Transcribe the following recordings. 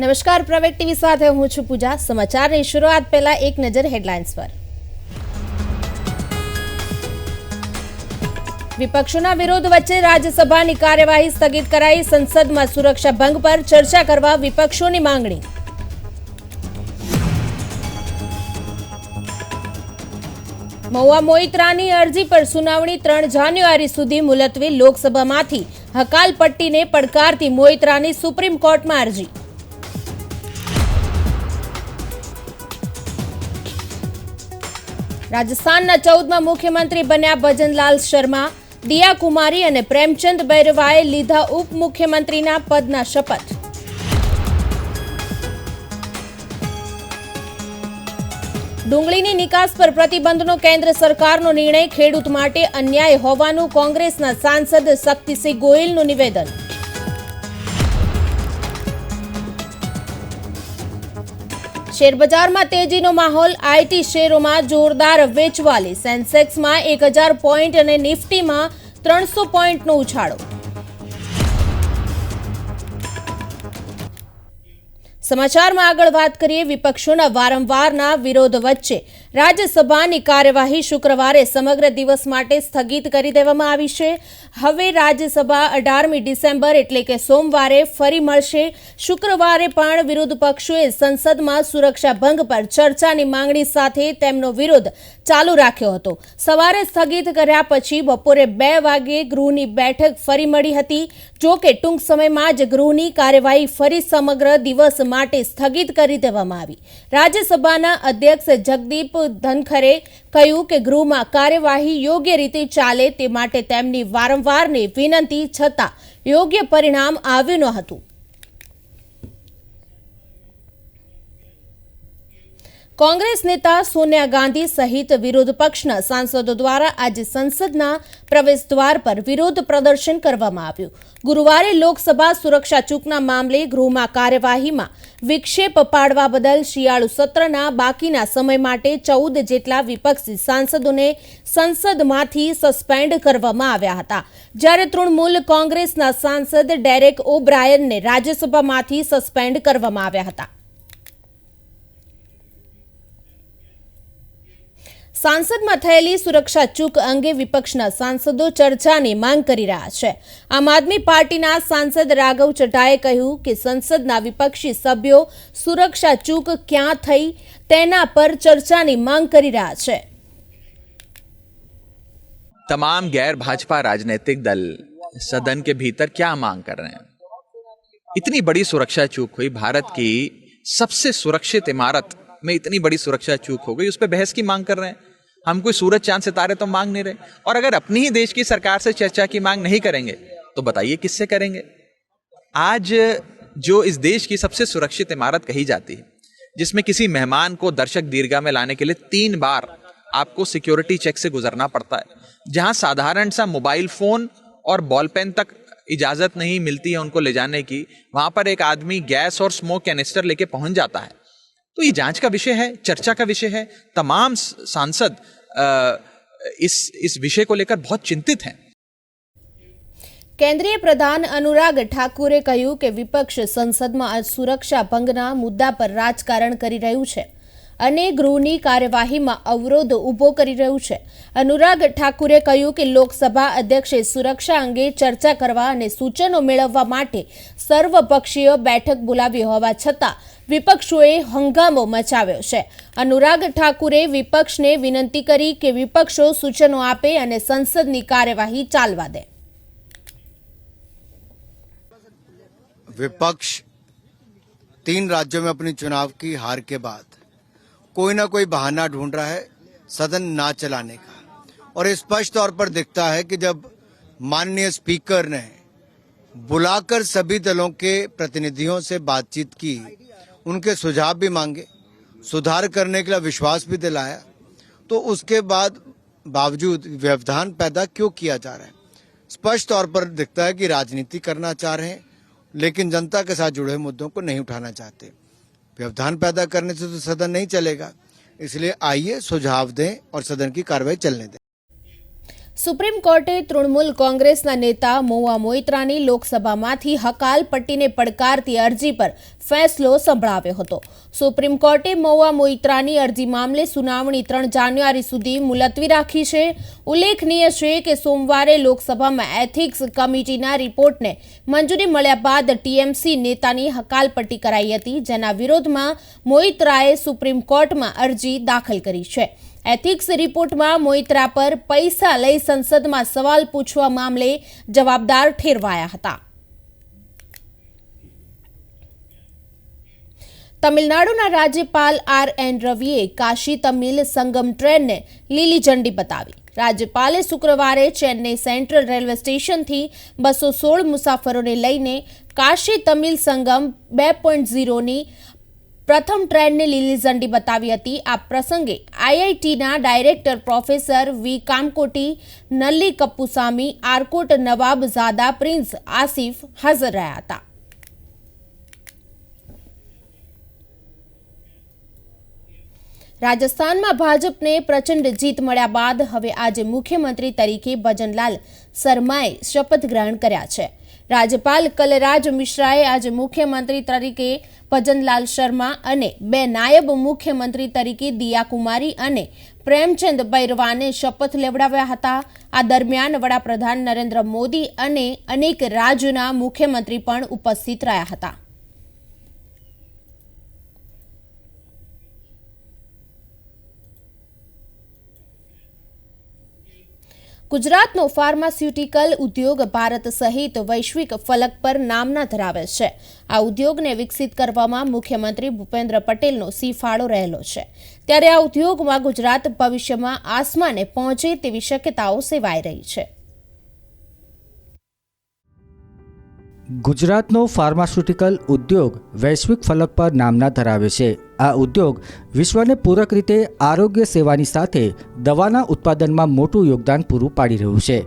નમસ્કાર, પ્રવેગ ટીવી સાથે હું છું પૂજા. સમાચારની શરૂઆત પહેલા એક નજર હેડલાઇન્સ પર. વિપક્ષોના વિરોધ વચ્ચે રાજ્યસભાની કાર્યવાહી સ્થગિત કરાઈ. સંસદમાં સુરક્ષા ભંગ પર ચર્ચા કરવા વિપક્ષોની માંગણી. મહુવા મોઇત્રાની અરજી પર સુનાવણી ત્રણ જાન્યુઆરી સુધી મુલતવી લોકસભામાંથી. હકાલપટ્ટીને પડકારતી મોઇત્રાની સુપ્રીમ કોર્ટમાં અરજી. રાજસ્થાનના ચૌદમાં મુખ્યમંત્રી બન્યા ભજનલાલ શર્મા દિયા કુમારી અને પ્રેમચંદ બૈરવાએ લીધા ઉપમુખ્યમંત્રીના પદના શપથ. ડુંગળીની નિકાસ પર પ્રતિબંધનો કેન્દ્ર સરકારનો નિર્ણય ખેડૂત માટે અન્યાય હોવાનું કોંગ્રેસના સાંસદ શક્તિસિંહ ગોયલનું નિવેદન. શેરબજારમાં તેજીનો માહોલ આઈટી શેરોમાં જોરદાર વેચવાલી. સેન્સેક્સમાં એક હજાર પોઈન્ટ અને નિફ્ટીમાં ત્રણસો પોઈન્ટનો ઉછાળો. સમાચારમાં આગળ વાત કરીએ વિપક્ષોના વારંવારના વિરોધ વચ્ચે. રાજ્યસભાની કાર્યવાહી શુક્રવારે સમગ્ર દિવસ માટે સ્થગિત કરી દેવામાં આવી છે. હવે રાજ્યસભા અઢારમી ડિસેમ્બર એટલે કે સોમવારે ફરી મળશે. શુક્રવારે પણ વિરોધ પક્ષોએ સંસદમાં સુરક્ષા ભંગ પર ચર્ચાની માંગણી સાથે તેમનો વિરોધ ચાલુ રાખ્યો હતો. સવારે સ્થગિત કર્યા પછી બપોરે બે વાગે ગૃહની બેઠક ફરી મળી હતી. જો કે ટૂંક સમયમાં જ ગૃહની કાર્યવાહી ફરી સમગ્ર દિવસ માટે સ્થગિત કરી દેવામાં આવી. રાજ્યસભાના અધ્યક્ષ જગદીપ ધનખરે કહ્યું કે ગૃહમાં કાર્યવાહી યોગ્ય રીતે ચાલે તે માટે તેમની વારંવારની વિનંતી છતાં યોગ્ય પરિણામ આવ્યું ન હતું. કોંગ્રેસ નેતા સોનિયા ગાંધી સહિત વિરોધ પક્ષના સાંસદો દ્વારા આજે સંસદના પ્રવેશ દ્વાર પર વિરોધ પ્રદર્શન કરવામાં આવ્યું. ગુરુવારે લોકસભા સુરક્ષા ચૂકના મામલે ગૃહમાં કાર્યવાહીમાં વિક્ષેપ પાડવા બદલ શિયાળુ સત્રના બાકીના સમય માટે ચૌદ જેટલા વિપક્ષી સાંસદોને સંસદમાંથી સસ્પેન્ડ કરવામાં આવ્યા હતા. જ્યારે તૃણમૂલ કોંગ્રેસના સાંસદ ડેરેક ઓબ્રાયનને રાજ્યસભામાંથી સસ્પેન્ડ કરવામાં આવ્યા હતા. સાંસદમાં થયેલી સુરક્ષા ચૂક અંગે વિપક્ષના સાંસદો ચર્ચાની માંગ કરી રહ્યા છે આમ આદમી પાર્ટીના સાંસદ રાઘવ ચઢ્ઢાએ કહ્યું કે સંસદના વિપક્ષી સભ્યો સુરક્ષા ચૂક ક્યાં થઈ તેના પર ચર્ચાની માંગ કરી રહ્યા છે तमाम गैर भाजपा राजनीतिक दल सदन के भीतर क्या मांग कर रहे हैं इतनी बड़ी सुरक्षा चूक हुई भारत की सबसे सुरक्षित इमारत में इतनी बड़ी सुरक्षा चूक हो गई उस पर बहस की मांग कर रहे हैं हम कोई सूरज, चाँद, सितारे तो मांग नहीं रहे। और अगर अपनी ही देश की सरकार से चर्चा की मांग नहीं करेंगे तो बताइए किससे करेंगे? आज जो इस देश की सबसे सुरक्षित इमारत कही जाती है, जिसमें किसी मेहमान को दर्शक दीर्घा में लाने के लिए तीन बार आपको सिक्योरिटी चेक से गुजरना पड़ता है, जहाँ साधारण सा मोबाइल फ़ोन और बॉल पेन तक इजाज़त नहीं मिलती है उनको ले जाने की, वहाँ पर एक आदमी गैस और स्मोक कैनिस्टर लेके पहुँच जाता है। तो ये जांच का विषय है चर्चा का विषय है तमाम सांसद अ, इस इस विषय को लेकर बहुत चिंतित हैं કેન્દ્રીય પ્રધાન અનુરાગ ઠાકુરે કહ્યું કે વિપક્ષ સંસદમાં સુરક્ષા ભંગના મુદ્દા પર રાજકારણ કરી રહ્યું છે અને ગૃહની કાર્યવાહીમાં અવરોધ ઊભો કરી રહ્યું છે અનુરાગ ઠાકુરે કહ્યું કે લોકસભા અધ્યક્ષે સુરક્ષા અંગે ચર્ચા કરવા અને સૂચનો મેળવવા માટે સર્વપક્ષીય બેઠક બોલાવી હોવા છતાં વિપક્ષોએ હંગામો મચાવ્યો છે અનુરાગ ઠાકુરે વિપક્ષને વિનંતી કરી કે વિપક્ષો સૂચનો આપે અને સંસદની કાર્યવાહી ચાલવા દે विपक्ष तीन राज्यों में अपनी चुनाव की हार के बाद कोई ना कोई बहाना ढूंढ रहा है सदन ना चलाने का और ये स्पष्ट तौर पर दिखता है कि जब माननीय स्पीकर ने बुलाकर सभी दलों के प्रतिनिधियों से बातचीत की उनके सुझाव भी मांगे, सुधार करने के लिए विश्वास भी दिलाया। तो उसके बाद बावजूद व्यवधान पैदा क्यों किया जा रहा है? स्पष्ट तौर पर दिखता है कि राजनीति करना चाह रहे हैं, लेकिन जनता के साथ जुड़े मुद्दों को नहीं उठाना चाहते। व्यवधान पैदा करने से तो सदन नहीं चलेगा, इसलिए आइए सुझाव दें और सदन की कार्रवाई चलने दें। સુપ્રીમ કોર્ટે તૃણમૂલ કોંગ્રેસના નેતા મહુવા મોઇત્રાની લોકસભામાંથી હકાલપટ્ટીને પડકારતી અરજી પર ફેસલો સંભળાવ્યો હતો. સુપ્રીમ કોર્ટે મહુવા મોઇત્રાની અરજી મામલે સુનાવણી ત્રણ જાન્યુઆરી સુધી મુલતવી રાખી છે. ઉલ્લેખનીય છે કે સોમવારે લોકસભામાં એથિક્સ કમિટીના રિપોર્ટને મંજૂરી મળ્યા બાદ ટીએમસી નેતાની હકાલપટ્ટી કરાઈ હતી, જેના વિરોધમાં મોઇત્રાએ સુપ્રીમ કોર્ટમાં અરજી દાખલ કરી છે. એથિક્સ રિપોર્ટમાં મોઇત્રા પર પૈસા લઈ સંસદમાં સવાલ પૂછવા મામલે જવાબદાર ઠેરવાયા હતા. તમિલનાડુના રાજ્યપાલ આર એન રવિએ કાશી તમિલ સંગમ ટ્રેનને લીલી ઝંડી બતાવી. રાજ્યપાલે શુક્રવારે ચેન્નઈ સેન્ટ્રલ રેલવે સ્ટેશનથી બસો સોળ મુસાફરોને લઈને કાશી તમિલ સંગમ બે પોઈન્ટ ઝીરોની પ્રથમ ટ્રેનને લીલી ઝંડી બતાવી હતી. આ પ્રસંગે આઈઆઈટીના director professor V Kamakoti Nalli Kuppusamy, Arcot નવાબ ઝાદા, પ્રિન્સ આસિફ હાજર રહ્યા હતા. રાજસ્થાનમાં ભાજપને પ્રચંડ જીત મળ્યા બાદ હવે આજે મુખ્યમંત્રી તરીકે ભજનલાલ શર્માએ શપથ ગ્રહણ કર્યા છે. રાજ્યપાલ કલરાજ મિશ્રાએ આજે મુખ્યમંત્રી તરીકે ભજનલાલ શર્મા અને બે નાયબ મુખ્યમંત્રી તરીકે દિયા કુમારી અને પ્રેમચંદ બૈરવાને શપથ લેવડાવ્યા હતા. આ દરમિયાન વડાપ્રધાન નરેન્દ્ર મોદી અને અનેક રાજ્યોના મુખ્યમંત્રી પણ ઉપસ્થિત રહ્યા હતા. ગુજરાતનો ફાર્માસ્યુટિકલ ઉદ્યોગ ભારત સહિત વૈશ્વિક ફલક પર નામના ધરાવે છે. આ ઉદ્યોગને વિકસિત કરવામાં મુખ્યમંત્રી ભૂપેન્દ્ર પટેલનો સી ફાળો રહેલો છે. ત્યારે આ ઉદ્યોગમાં ગુજરાત ભવિષ્યમાં આસમાને પહોંચે તેવી શક્યતાઓ સેવાઈ રહી છે. ગુજરાતનો ફાર્માસ્યુટિકલ ઉદ્યોગ વૈશ્વિક ફલક પર નામના ધરાવે છે આ ઉદ્યોગ વિશ્વને પૂરક રીતે આરોગ્ય સેવાની સાથે દવાના ઉત્પાદનમાં મોટું યોગદાન પૂરું પાડી રહ્યું છે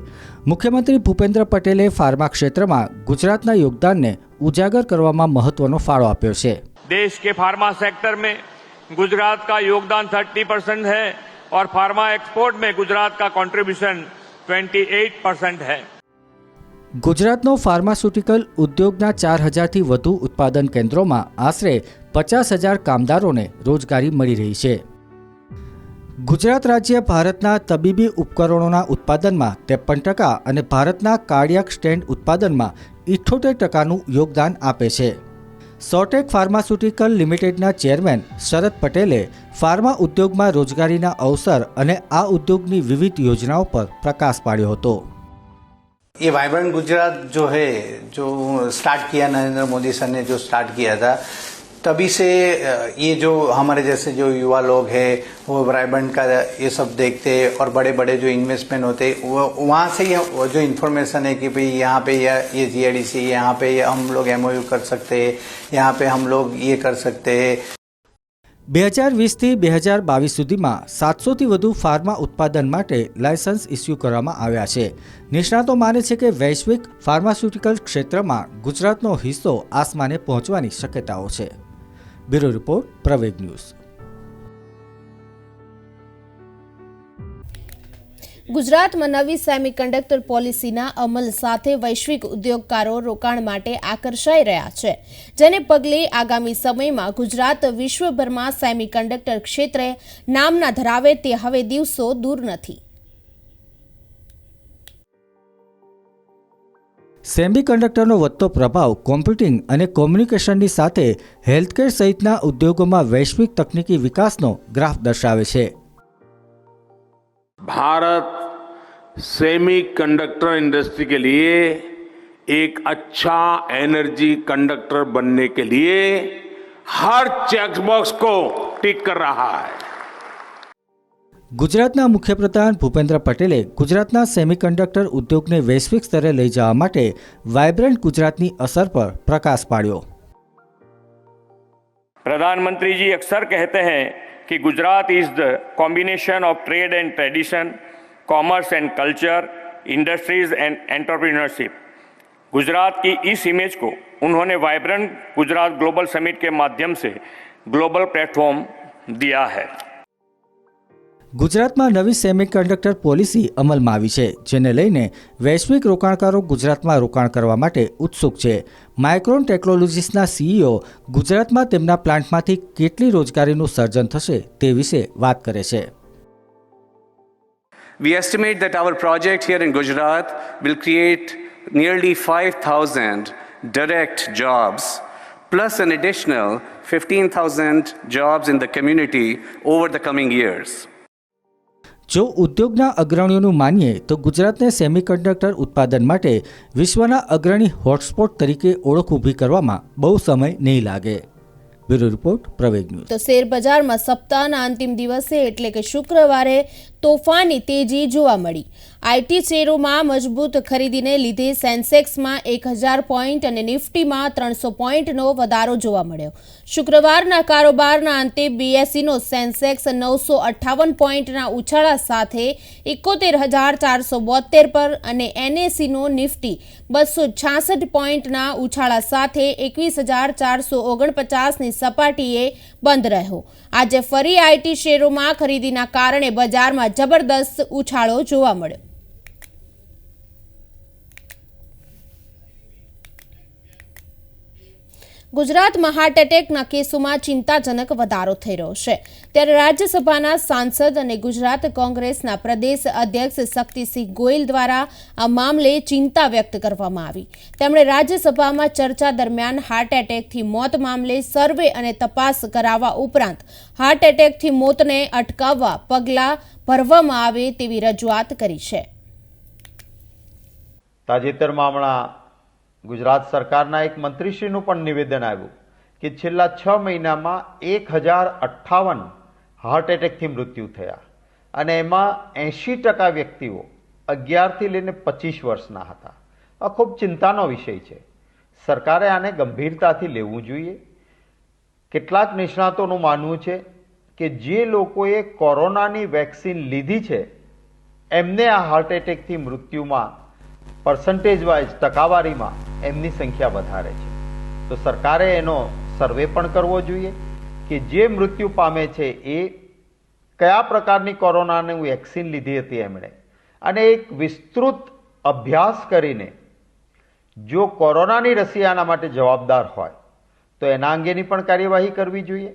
મુખ્યમંત્રી ભૂપેન્દ્ર પટેલે ફાર્મા ક્ષેત્રમાં ગુજરાતના યોગદાનને ઉજાગર કરવામાં મહત્વનો ફાળો આપ્યો છે देश के फार्मा सेक्टर में गुजरात का योगदान 30 परसेंट है और फार्मा एक्सपोर्ट में गुजरात का कंट्रीब्यूशन 28 परसेंट है ગુજરાતનો ફાર્માસ્યુટિકલ ઉદ્યોગના ચાર હજારથી વધુ ઉત્પાદન કેન્દ્રોમાં આશરે પચાસ હજાર કામદારોને રોજગારી મળી રહી છે. ગુજરાત રાજ્ય ભારતના તબીબી ઉપકરણોના ઉત્પાદનમાં ત્રેપન ટકા અને ભારતના કાર્ડિયાક સ્ટેન્ડ ઉત્પાદનમાં ઇઠ્ઠોતેર ટકાનું યોગદાન આપે છે. સોટેક ફાર્માસ્યુટિકલ લિમિટેડના ચેરમેન શરદ પટેલે ફાર્મા ઉદ્યોગમાં રોજગારીના અવસર અને આ ઉદ્યોગની વિવિધ યોજનાઓ પર પ્રકાશ પાડ્યો હતો. ये वाइब्रेंट गुजरात जो है, जो स्टार्ट किया नरेंद्र मोदी सर ने, जो स्टार्ट किया था, तभी से ये जो हमारे जैसे जो युवा लोग हैं, वो वाइब्रेंट का ये सब देखते हैं और बड़े बड़े जो इन्वेस्टमेंट होते, वो, वहाँ से वो जो इन्फॉर्मेशन है कि भाई यहाँ पे ये ये जी यहाँ पे ये हम लोग एमओयू कर सकते हैं, यहाँ पे हम लोग ये कर सकते हैं। બે હજાર વીસથી બે હજાર બાવીસ સુધીમાં સાતસોથી વધુ ફાર્મા ઉત્પાદન માટે લાયસન્સ ઇસ્યુ કરવામાં આવ્યા છે. નિષ્ણાતો માને છે કે વૈશ્વિક ફાર્માસ્યુટિકલ ક્ષેત્રમાં ગુજરાતનો હિસ્સો આસમાને પહોંચવાની શક્યતાઓ છે. Bureau report Praveg news. ગુજરાતમાં નવી સેમિકન્ડક્ટર પોલિસીના અમલ સાથે વૈશ્વિક ઉદ્યોગકારો રોકાણ માટે આકર્ષાઈ રહ્યા છે, જેને પગલે આગામી સમયમાં ગુજરાત વિશ્વભરમાં સેમિકન્ડક્ટર ક્ષેત્રે નામના ધરાવે તે હવે દિવસો દૂર નથી. સેમિકન્ડક્ટરનો વધતો પ્રભાવ કોમ્પ્યુટિંગ અને કોમ્યુનિકેશનની સાથે હેલ્થકેર સહિતના ઉદ્યોગોમાં વૈશ્વિક તકનીકી વિકાસનો ગ્રાફ દર્શાવે છે. भारत सेमी कंडक्टर इंडस्ट्री के लिए एक अच्छा एनर्जी कंडक्टर बनने के लिए हर चेक बॉक्स को टिक कर रहा है ગુજરાતના મુખ્યપ્રધાન ભૂપેન્દ્ર પટેલે ગુજરાતના સેમિકન્ડક્ટર ઉદ્યોગને વૈશ્વિક સ્તરે લઈ જવા માટે વાઇબ્રન્ટ ગુજરાતની અસર પર પ્રકાશ પાડ્યો प्रधानमंत्री जी अक्सर कहते हैं कि Gujarat is the combination of trade and tradition commerce and culture industries and entrepreneurship Gujarat की इस इमेज को उन्होंने वाइब्रेंट गुजरात ग्लोबल समिट के माध्यम से ग्लोबल प्लेटफॉर्म दिया है। ગુજરાતમાં નવી સેમિકન્ડક્ટર પોલિસી અમલમાં આવી છે જેને લઈને વૈશ્વિક રોકાણકારો ગુજરાતમાં રોકાણ કરવા માટે ઉત્સુક છે માઇક્રોન ટેકનોલોજીસના સીઈઓ ગુજરાતમાં તેમના પ્લાન્ટમાંથી કેટલી રોજગારીનું સર્જન થશે તે વિશે વાત કરે છે We estimate that our project here in Gujarat will create nearly 5,000 direct jobs, plus an additional 15,000 jobs in the community over the coming years. જો ઉદ્યોગના અગ્રણીઓનું માનીએ તો ગુજરાતને સેમિકન્ડક્ટર ઉત્પાદન માટે વિશ્વના અગ્રણી હોટસ્પોટ તરીકે ઓળખ ઊભી કરવામાં બહુ સમય નહીં લાગે. Bureau report Praveg news. તો શેર બજારમાં સપ્તાહના અંતિમ દિવસે એટલે કે શુક્રવારે તોફાની તેજી જોવા મળી. આઈટી શેરોમાં મજબૂત ખરીદીને લીધે સેન્સેક્સમાં એક હજાર પોઈન્ટ અને નિફ્ટીમાં ત્રણસો પોઈન્ટનો વધારો જોવા મળ્યો. શુક્રવારના કારોબારના અંતે બીએસસીનો સેન્સેક્સ નવસો અઠ્ઠાવન પોઈન્ટના ઉછાળા સાથે એકોતેર હજાર ચારસો બોતેર પર અને એનએસીનો નિફ્ટી બસો છાસઠ પોઈન્ટના ઉછાળા સાથે એકવીસ હજાર ચારસો ઓગણપચાસની સપાટીએ બંધ રહ્યો. આજે ફરી આઈટી શેરોમાં ખરીદીના કારણે બજારમાં જબરદસ્ત ઉછાળો જોવા મળ્યો. ગુજરાતમાં હાર્ટ એટેકના કેસોમાં ચિંતાજનક વધારો થઈ રહ્યો છે. ત્યારે રાજ્યસભાના સાંસદ અને ગુજરાત કોંગ્રેસના પ્રદેશ અધ્યક્ષ શક્તિસિંહ ગોયલ દ્વારા આ મામલે ચિંતા વ્યક્ત કરવામાં આવી. તેમણે રાજ્યસભામાં ચર્ચા દરમિયાન હાર્ટ એટેકથી મોત મામલે સર્વે અને તપાસ કરાવવા ઉપરાંત હાર્ટ એટેકથી મોતને અટકાવવા પગલાં ભરવામાં આવે તેવી રજૂઆત કરી છે. તાજેતરમાં હમણાં ગુજરાત સરકારના એક મંત્રીશ્રીનું પણ નિવેદન આવ્યું કે છેલ્લા છ મહિનામાં એક હજાર અઠ્ઠાવન હાર્ટ એટેકથી મૃત્યુ થયા. અને એમાં એંશી ટકા વ્યક્તિઓ અગિયારથી લઈને પચીસ વર્ષના હતા. આ ખૂબ ચિંતાનો વિષય છે. સરકારે આને ગંભીરતાથી લેવું જોઈએ. કેટલાક નિષ્ણાતોનું માનવું છે કે જે લોકોએ કોરોનાની વેક્સિન લીધી છે, એમને આ હાર્ટ એટેકથી મૃત્યુમાં પર્સન્ટેજ વાઇઝ ટકાવારીમાં એમની સંખ્યા વધારે છે. તો સરકારે એનો સર્વે પણ કરવો જોઈએ કે જે મૃત્યુ પામે છે એ કયા પ્રકારની કોરોનાની વેક્સિન લીધી હતી એમણે. અને એક વિસ્તૃત અભ્યાસ કરીને જો કોરોનાની રસી આના માટે જવાબદાર હોય, તો એના અંગેની પણ કાર્યવાહી કરવી જોઈએ.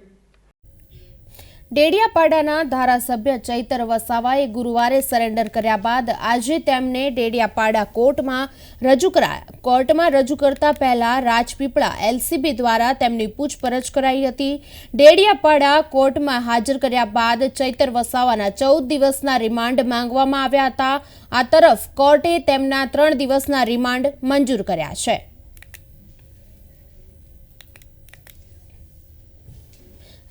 ડેડિયાપાડાના ધારાસભ્ય ચૈતર વસાવાએ ગુરુવારે સરેન્ડર કર્યા બાદ આજે તેમને ડેડિયાપાડા કોર્ટમાં રજૂ કરાયા. કોર્ટમાં રજૂ કરતા પહેલા રાજપીપળા એલસીબી દ્વારા તેમની પૂછપરછ કરાઈ હતી. ડેડિયાપાડા કોર્ટમાં હાજર કર્યા બાદ ચૈતર વસાવાના ચૌદ દિવસના રિમાન્ડ માંગવામાં આવ્યા હતા. આ તરફ કોર્ટે તેમના ત્રણ દિવસના રિમાન્ડ મંજૂર કર્યા છે.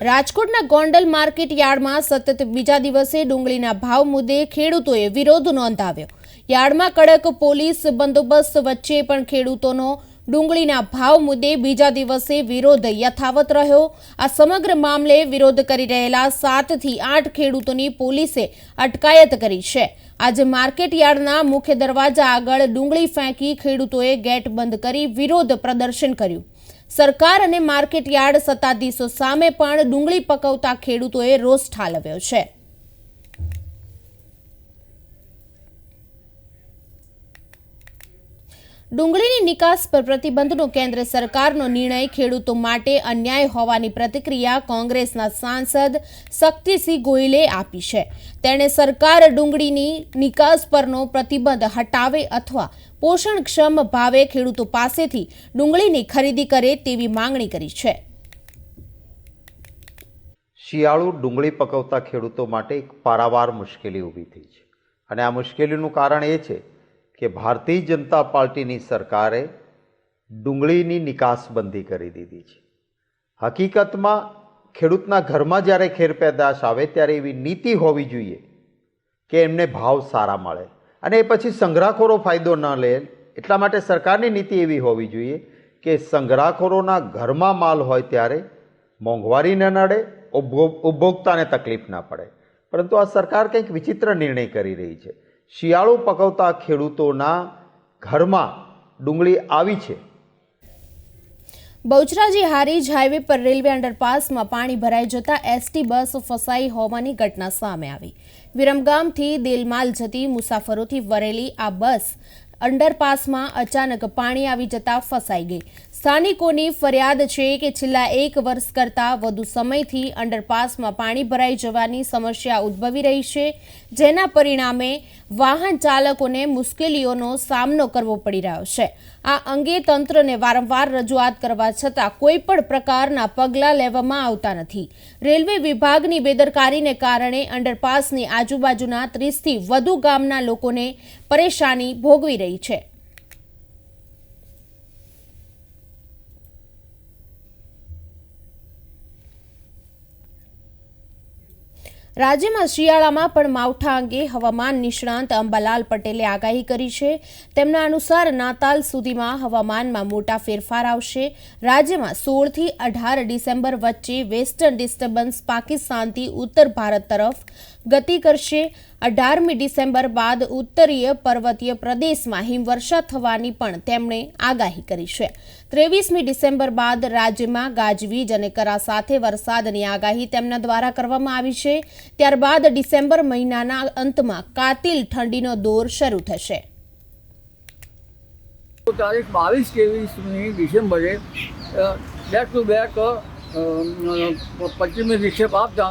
રાજકોટના ગોંડલ માર્કેટ યાર્ડમાં સતત બીજા દિવસે ડુંગળીના ભાવ મુદ્દે ખેડૂતોએ વિરોધ નોંધાવ્યો. યાર્ડમાં કડક પોલીસ બંદોબસ્ત વચ્ચે પણ ખેડૂતોનો ડુંગળીના ભાવ મુદ્દે બીજા દિવસે વિરોધ યથાવત રહ્યો. આ સમગ્ર મામલે વિરોધ કરી રહેલા સાતથી આઠ ખેડૂતોની પોલીસે અટકાયત કરી છે. આજે માર્કેટ યાર્ડના મુખ્ય દરવાજા આગળ ડુંગળી ફેંકી ખેડૂતોએ ગેટ બંધ કરી વિરોધ પ્રદર્શન કર્યું. સરકાર અને માર્કેટ યાર્ડ સત્તાધીશો સામે પણ ડુંગળી પકવતા ખેડૂતોએ રોષ ઠાલવ્યો છે. ડુંગળીની નિકાસ પર પ્રતિબંધનો કેન્દ્ર સરકારનો નિર્ણય ખેડૂતો માટે અન્યાય હોવાની પ્રતિક્રિયા કોંગ્રેસના સાંસદ શક્તિસિંહ ગોયલે આપી છે. તેણે સરકાર ડુંગળીની નિકાસ પરનો પ્રતિબંધ હટાવે અથવા પોષણક્ષમ ભાવે ખેડૂતો પાસેથી ડુંગળીની ખરીદી કરે તેવી માંગણી કરી છે. શિયાળુ ડુંગળી પકવતા ખેડૂતો માટે એક પારાવાર મુશ્કેલી ઊભી થઈ છે. અને આ મુશ્કેલીનું કારણ એ છે કે ભારતીય જનતા પાર્ટીની સરકારે ડુંગળીની નિકાસબંધી કરી દીધી છે. હકીકતમાં ખેડૂતના ઘરમાં જ્યારે ખેર પેદાશ આવે ત્યારે એવી નીતિ હોવી જોઈએ કે એમને ભાવ સારા મળે. અને એ પછી સંગ્રહખોરો ફાયદો ન લે, એટલા માટે સરકારની નીતિ એવી હોવી જોઈએ કે સંગ્રહખોરોના ઘરમાં માલ હોય ત્યારે મોંઘવારી ન નડે ઉપભોક્તાને તકલીફ ના પડે. પરંતુ આ સરકાર કંઈક વિચિત્ર નિર્ણય કરી રહી છે. શિયાળુ પકવતા ખેડૂતોના ઘરમાં ડુંગળી આવી છે. બહુચરાજી હારીજ હાઈવે પર રેલવે અંડરપાસમાં પાણી ભરાઈ જતા એસટી બસ ફસાઈ હોવાની ઘટના સામે આવી. વિરમગામથી દેલમાલ જતી મુસાફરોથી વરેલી આ બસ અંડરપાસમાં અચાનક પાણી આવી જતા ફસાઈ ગઈ. સ્થાનિકોની ફરિયાદ છે કે છેલ્લા એક વર્ષ કરતાં વધુ સમયથી અંડરપાસમાં પાણી ભરાઈ જવાની સમસ્યા ઉદ્ભવી રહી છે, જેના પરિણામે વાહન ચાલકોને મુશ્કેલીઓનો સામનો કરવો પડી રહ્યો છે. આ અંગે તંત્રને વારંવાર રજૂઆત કરવા છતાં કોઈ પણ પ્રકારના પગલાં લેવામાં આવતા નથી. રેલવે વિભાગની બેદરકારીને કારણે અંડરપાસની આજુબાજુના ત્રીસથી વધુ ગામના લોકોને પરેશાની ભોગવી રહી છે. રાજ્યમાં શિયાળામાં પણ માવઠા અંગે હવામાન નિષ્ણાંત અંબાલાલ પટેલે આગાહી કરી છે. તેમના અનુસાર નાતાલ સુધીમાં હવામાનમાં મોટા ફેરફાર આવશે. રાજ્યમાં સોળથી અઢાર ડિસેમ્બર વચ્ચે વેસ્ટર્ન ડિસ્ટર્બન્સ પાકિસ્તાનથી ઉત્તર ભારત તરફ ગતિ કરશે. અઢારમી ડિસેમ્બર બાદ ઉત્તરીય પર્વતીય પ્રદેશમાં હિમવર્ષા થવાની પણ તેમણે આગાહી કરી છે. ત્રેવીસમી ડિસેમ્બર બાદ રાજ્યમાં ગાજવીજ અને કરા સાથે વરસાદની આગાહી તેમના દ્વારા કરવામાં આવી છે. ત્યારબાદ ડિસેમ્બર મહિનાના અંતમાં કાતિલ ઠંડીનો દોર શરૂ થશે. તારીખ બાવીસ ત્રેવીસમી ડિસેમ્બરે બેક ટુ બેક પશ્ચિમી વિક્ષેપ આપતા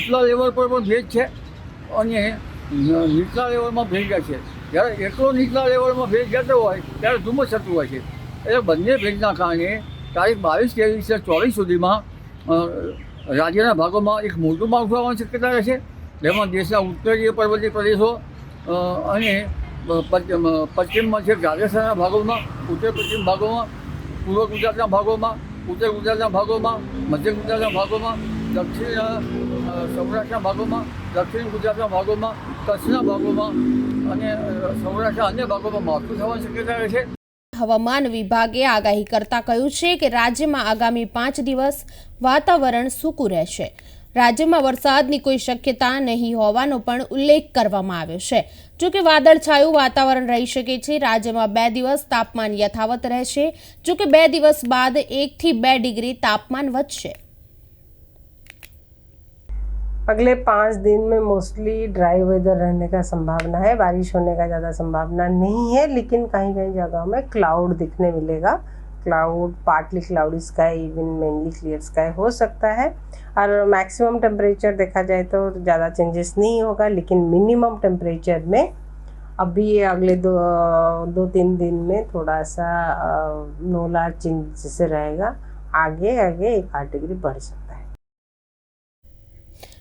ઉપલા લેવલ પર પણ ભેજ છે અને નીચલા લેવલમાં ભેજ છે. જ્યારે એટલો નીચલા લેવલમાં ભેજ જતો હોય, ત્યારે ધુમ્મસ થતું હોય છે. એટલે બંને ભેટના કારણે તારીખ બાવીસ ત્રેવીસ ચોવીસ સુધીમાં રાજ્યના ભાગોમાં એક મોટું માવઠું આવવાની શક્યતા રહેશે. જેમાં દેશના ઉત્તરીય પર્વતીય પ્રદેશો અને પશ્ચિમમાં છે રાજસ્થાનના ભાગોમાં, ઉત્તર પશ્ચિમ ભાગોમાં, પૂર્વ ગુજરાતના ભાગોમાં, ઉત્તર ગુજરાતના ભાગોમાં, મધ્ય ગુજરાતના ભાગોમાં, દક્ષિણ સૌરાષ્ટ્રના ભાગોમાં, દક્ષિણ ગુજરાતના ભાગોમાં, કચ્છના ભાગોમાં, અને સૌરાષ્ટ્રના અન્ય ભાગોમાં માવઠું થવાની શક્યતા રહેશે. હવામાન વિભાગે આગાહી કરતા કહ્યું છે કે રાજ્યમાં આગામી પાંચ દિવસ વાતાવરણ સૂકું રહેશે. રાજ્યમાં વરસાદની કોઈ શક્યતા નહીં હોવાનો પણ ઉલ્લેખ કરવામાં આવ્યો છે. જોકે વાદળછાયું વાતાવરણ રહી શકે છે, રાજ્યમાં બે દિવસ તાપમાન યથાવત રહેશે. જોકે બે દિવસ બાદ એકથી બે ડિગ્રી તાપમાન વધશે. अगले पाँच दिन में मोस्टली ड्राई वेदर रहने का संभावना है, बारिश होने का ज़्यादा संभावना नहीं है, लेकिन कहीं कहीं जगह में क्लाउड दिखने मिलेगा। Cloud partly cloudy sky even mainly clear sky हो सकता है। और मैक्सिमम टेम्परेचर देखा जाए तो ज़्यादा चेंजेस नहीं होगा, लेकिन मिनिमम टेम्परेचर में अभी अगले दो दो तीन दिन में थोड़ा सा नोला चेंज से रहेगा। आगे आगे एक आठ डिग्री बढ़ सकता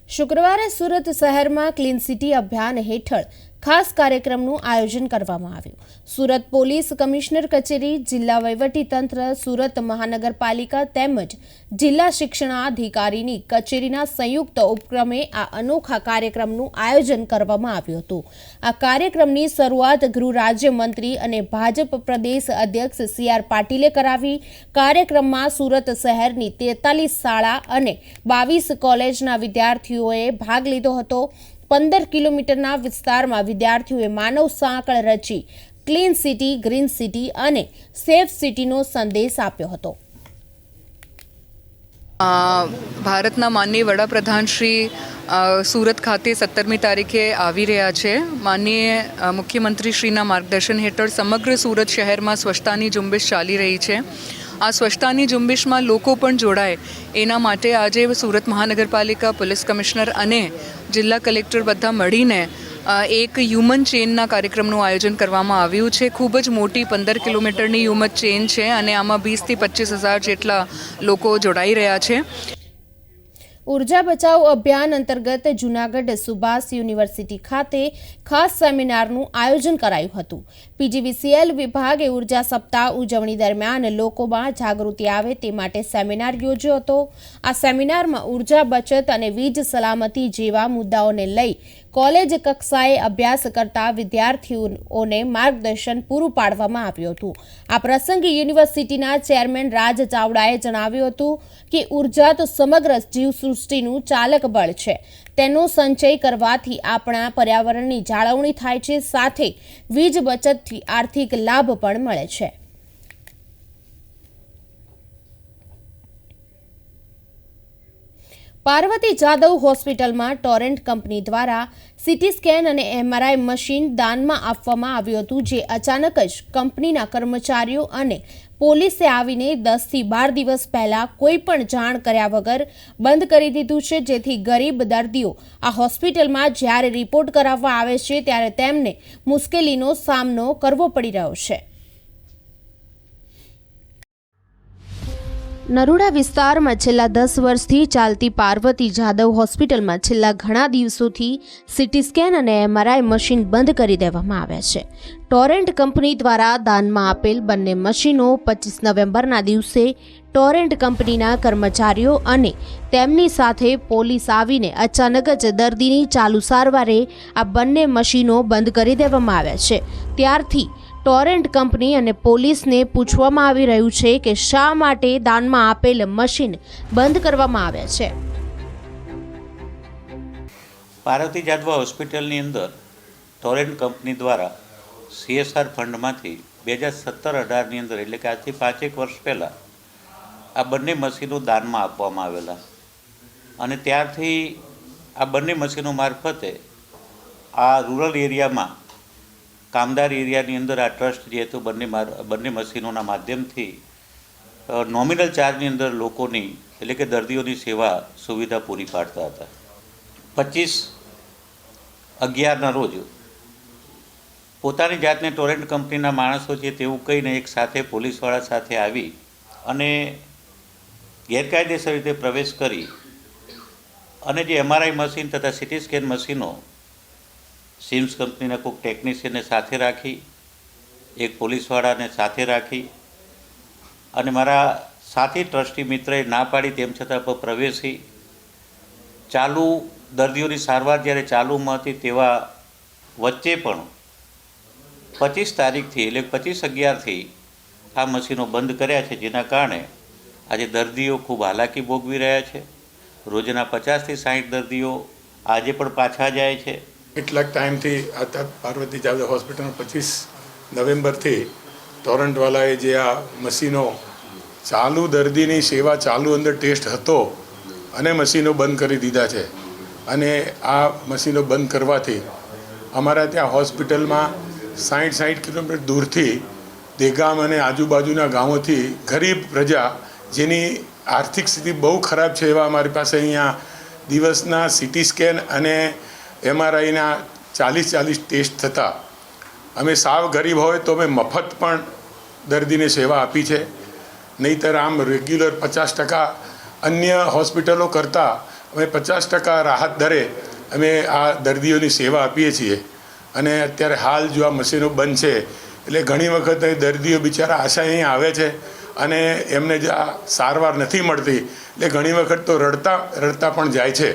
શુક્રવારે સુરત શહેરમાં ક્લીન સિટી અભિયાન હેઠળ ખાસ કાર્યક્રમનું આયોજન કરવામાં આવ્યું. સુરત પોલીસ કમિશનર કચેરી, જિલ્લા વહીવટીતંત્ર, સુરત મહાનગરપાલિકા તેમજ જિલ્લા શિક્ષણાધિકારીની કચેરીના સંયુક્ત ઉપક્રમે આ અનોખા કાર્યક્રમનું આયોજન કરવામાં આવ્યું હતું. આ કાર્યક્રમની શરૂઆત ગૃહ રાજ્યમંત્રી અને ભાજપ પ્રદેશ અધ્યક્ષ સી આર પાટીલે કરાવી. કાર્યક્રમમાં સુરત શહેરની તેતાલીસ શાળા અને બાવીસ કોલેજના વિદ્યાર્થીઓએ ભાગ લીધો હતો. પંદર કિલોમીટરના વિસ્તારમાં વિદ્યાર્થીઓએ માનવ સાંકળ રચી, ક્લીન સિટી, ગ્રીન સિટી અને સેફ સિટીનો સંદેશ આપ્યો હતો. ભારતના માનનીય વડાપ્રધાન શ્રી સુરત ખાતે સત્તરમી તારીખે આવી રહ્યા છે. માનનીય મુખ્યમંત્રી શ્રીના માર્ગદર્શન હેઠળ સમગ્ર સુરત શહેરમાં સ્વચ્છતાની ઝુંબેશ ચાલી રહી છે. આ સ્વચ્છતાની ઝુંબેશમાં લોકો પણ જોડાય. એના માટે આજે સુરત મહાનગરપાલિકા પોલીસ કમિશનર અને જિલ્લા કલેક્ટર બધા મળીને એક હ્યુમન ચેઇનના કાર્યક્રમનું આયોજન કરવામાં આવ્યું છે. ખૂબ જ મોટી પંદર કિલોમીટરની હ્યુમન ચેન છે અને આમાં વીસથી પચીસ હજાર જેટલા લોકો જોડાઈ રહ્યા છે. ઊર્જા બચાવ અભિયાન અંતર્ગત જૂનાગઢ સુભાષ યુનિવર્સિટી ખાતે ખાસ સેમિનારનું આયોજન કરાયું હતું. પીજીવીસીએલ વિભાગે ઊર્જા સપ્તાહ ઉજવણી દરમિયાન લોકોમાં જાગૃતિ આવે તે માટે સેમિનાર યોજ્યો હતો. આ સેમિનારમાં ઊર્જા બચત અને વીજ સલામતી જેવા મુદ્દાઓને લઈ કોલેજ કક્ષાએ અભ્યાસ કરતા વિદ્યાર્થીઓને માર્ગદર્શન પૂરું પાડવામાં આવ્યું હતું. આ પ્રસંગે યુનિવર્સિટીના ચેરમેન રાજ ચાવડાએ જણાવ્યું હતું કે ઊર્જા તો સમગ્ર જીવસૃષ્ટિનું ચાલક બળ છે. તેનો સંચય કરવાથી આપણા પર્યાવરણની જાળવણી થાય છે, સાથે વીજ બચતથી આર્થિક લાભ પણ મળે છે. પાર્વતી જાદવ હોસ્પિટલમાં ટોરેન્ટ કંપની દ્વારા સીટી સ્કેન અને એમઆરઆઈ મશીન દાનમાં આપવામાં આવ્યું હતું, જે અચાનક જ કંપનીના કર્મચારીઓ અને પોલીસે આવીને દસથી બાર દિવસ પહેલા કોઈ પણ જાણ કર્યા વગર બંધ કરી દીધું છે. જેથી ગરીબ દર્દીઓ આ હોસ્પિટલમાં જ્યારે રિપોર્ટ કરાવવા આવે છે, ત્યારે તેમને મુશ્કેલીનો સામનો કરવો પડી રહ્યો છે. નરોડા વિસ્તારમાં છેલ્લા દસ વર્ષથી ચાલતી પાર્વતી જાદવ હોસ્પિટલમાં છેલ્લા ઘણા દિવસોથી સીટી સ્કેન અને એમઆરઆઈ મશીન બંધ કરી દેવામાં આવ્યા છે. ટોરેન્ટ કંપની દ્વારા દાનમાં આપેલ બંને મશીનો પચીસ નવેમ્બરના દિવસે ટોરેન્ટ કંપનીના કર્મચારીઓ અને તેમની સાથે પોલીસ આવીને અચાનક જ દર્દીની ચાલુ સારવારે આ બંને મશીનો બંધ કરી દેવામાં આવ્યા છે. ત્યારથી ટોરેન્ટ કંપની અને પોલીસને પૂછવામાં આવી રહ્યું છે કે શા માટે દાનમાં આપેલ મશીન બંધ કરવામાં આવ્યા છે. પાર્વતી જાદવા હોસ્પિટલની અંદર ટોરેન્ટ કંપની દ્વારા સીએસઆર ફંડમાંથી બે હજાર સત્તર અઢારની અંદર એટલે કે આજથી પાંચેક વર્ષ પહેલાં આ બંને મશીનો દાનમાં આપવામાં આવેલા. અને ત્યારથી આ બંને મશીનો મારફતે આ રૂરલ એરિયામાં કામદાર એરિયાની અંદર આ ટ્રસ્ટ જે હતું, બંને બંને મશીનોના માધ્યમથી નોમિનલ ચાર્જની અંદર લોકોની, એટલે કે દર્દીઓની સેવા સુવિધા પૂરી પાડતા હતા. પચીસ અગિયારના રોજ પોતાની જાતને ટોરેન્ટ કંપનીના માણસો છે તેવું કહીને એક સાથે પોલીસવાળા સાથે આવી અને ગેરકાયદેસર રીતે પ્રવેશ કરી અને જે એમઆરઆઈ મશીન તથા સિટી સ્કેન મશીનો સિમ્સ કંપનીના કોઈક ટેકનિશિયનને સાથે રાખી, એક પોલીસવાળાને સાથે રાખી અને મારા સાથી ટ્રસ્ટી મિત્રએ ના પાડી તેમ છતાં પણ પ્રવેશી. ચાલુ દર્દીઓની સારવાર જ્યારે ચાલુમાં હતી તેવા વચ્ચે પણ પચીસ તારીખથી એટલે પચીસ અગિયારથી આ મશીનો બંધ કર્યા છે, જેના કારણે આજે દર્દીઓ ખૂબ હાલાકી ભોગવી રહ્યા છે. રોજના પચાસથી સાઠ દર્દીઓ આજે પણ પાછા જાય છે. કેટલાક ટાઈમથી આ પાર્વતી જાદવ હોસ્પિટલમાં પચીસ નવેમ્બરથી ટોરન્ટવાલાએ જે આ મશીનો ચાલુ દર્દીની સેવા ચાલુ અંદર ટેસ્ટ હતો અને મશીનો બંધ કરી દીધા છે. અને આ મશીનો બંધ કરવાથી અમારા ત્યાં હોસ્પિટલમાં સાઠ સાઠ કિલોમીટર દૂરથી દેગામ અને આજુબાજુના ગામોથી ગરીબ પ્રજા જેની આર્થિક સ્થિતિ બહુ ખરાબ છે એવા અમારી પાસે અહીંયા દિવસના સિટી સ્કેન અને એમઆરઆઈના ચાલીસ ચાલીસ ટેસ્ટ થતા, અમે સાવ ગરીબ હોય તો અમે મફત પણ દર્દીને સેવા આપી છે. નહીંતર આમ રેગ્યુલર પચાસ ટકા અન્ય હોસ્પિટલો કરતાં અમે પચાસ ટકા રાહત દરે અમે આ દર્દીઓની સેવા આપીએ છીએ. અને અત્યારે હાલ જો આ મશીનો બંધ છે, એટલે ઘણી વખત દર્દીઓ બિચારા આશા અહીંયા આવે છે અને એમને જે આ સારવાર નથી મળતી. એટલે ઘણી વખત તો રડતા રડતા પણ જાય છે.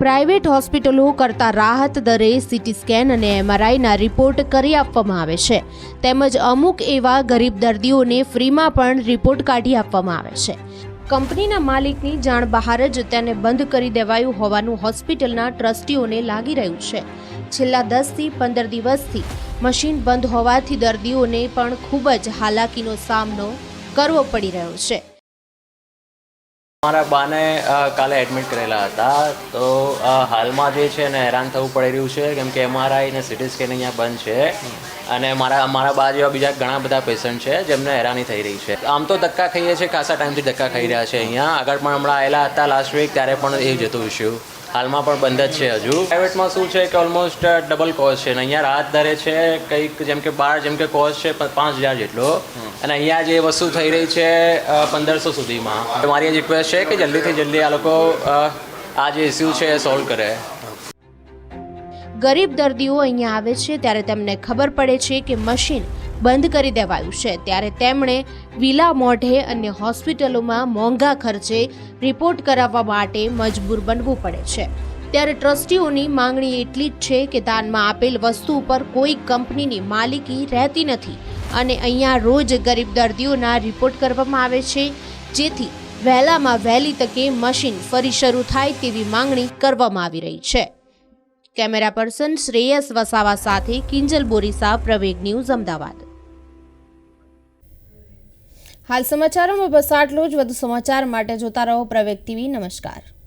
પ્રાઇવેટ હોસ્પિટલો કરતાં રાહત દરે સીટી સ્કેન અને એમઆરઆઈના રિપોર્ટ કરી આપવામાં આવે છે. તેમજ અમુક એવા ગરીબ દર્દીઓને ફ્રીમાં પણ રિપોર્ટ કાઢી આપવામાં આવે છે. કંપનીના માલિકની જાણ બહાર જ તેને બંધ કરી દેવાયું હોવાનું હોસ્પિટલના ટ્રસ્ટીઓને લાગી રહ્યું છે. છેલ્લા દસથી પંદર દિવસથી મશીન બંધ હોવાથી દર્દીઓને પણ ખૂબ જ હાલાકીનો સામનો કરવો પડી રહ્યો છે. મારા બાને કાલે એડમિટ કરેલા હતા. તો હાલમાં જે છે ને હેરાન થવું પડી રહ્યું છે, કેમ કે એમઆરઆઈ ને સિટી સ્કેન અહીંયા બંધ છે. અને મારા મારા બા જેવા બીજા ઘણા બધા પેશન્ટ છે, જેમને હેરાની થઈ રહી છે. આમ તો ધક્કા ખાઈએ છીએ ખાસા ટાઈમથી ધક્કા ખાઈ રહ્યા છે અહીંયા. આગળ પણ હમણાં આવેલા હતા લાસ્ટ વીક ત્યારે પણ એ જ હતું ઇસ્યુ હાલમાં પણ બંધ જ છે હજુ. પ્રાઇવેટમાં શું છે કે ઓલમોસ્ટ ડબલ કોસ્ટ છે. અને અહીંયા રાહત દરે છે કંઈક જેમ કે બાર જેમ કે કોસ્ટ છે પાંચ હજાર જેટલો. અને અહીંયા જે વસ્તુ થઈ રહી છે પંદરસો સુધીમાં. મારી રિક્વેસ્ટ છે કે જલ્દીથી જલ્દી આ લોકો આ જે ઇસ્યુ છે એ સોલ્વ કરે. ગરીબ દર્દીઓ અહીંયા આવે છે ત્યારે તેમને ખબર પડે છે કે મશીન બંધ કરી દેવાયું છે. ત્યારે તેમણે વિલા મોઢે અને હોસ્પિટલોમાં મોંઘા ખર્ચે રિપોર્ટ કરાવવા માટે મજબૂર બનવું પડે છે. ત્યારે ટ્રસ્ટીઓની માંગણી એટલી જ છે કે દાનમાં આપેલ વસ્તુ ઉપર કોઈ કંપનીની માલિકી રહેતી નથી અને અહીંયા રોજ ગરીબ દર્દીઓના રિપોર્ટ કરવામાં આવે છે. જેથી વહેલામાં વહેલી તકે મશીન ફરી શરૂ થાય તેવી માંગણી કરવામાં આવી રહી છે. કેમેરા પર્સન શ્રેયસ વસાવા સાથે કિંજલ બોરીસા, પ્રવેગ ન્યૂઝ, અમદાવાદ. હાલ સમાચારોમાં બસ આટલું જ. વધુ સમાચાર માટે જોતા રહો પ્રવેગ ટીવી. નમસ્કાર.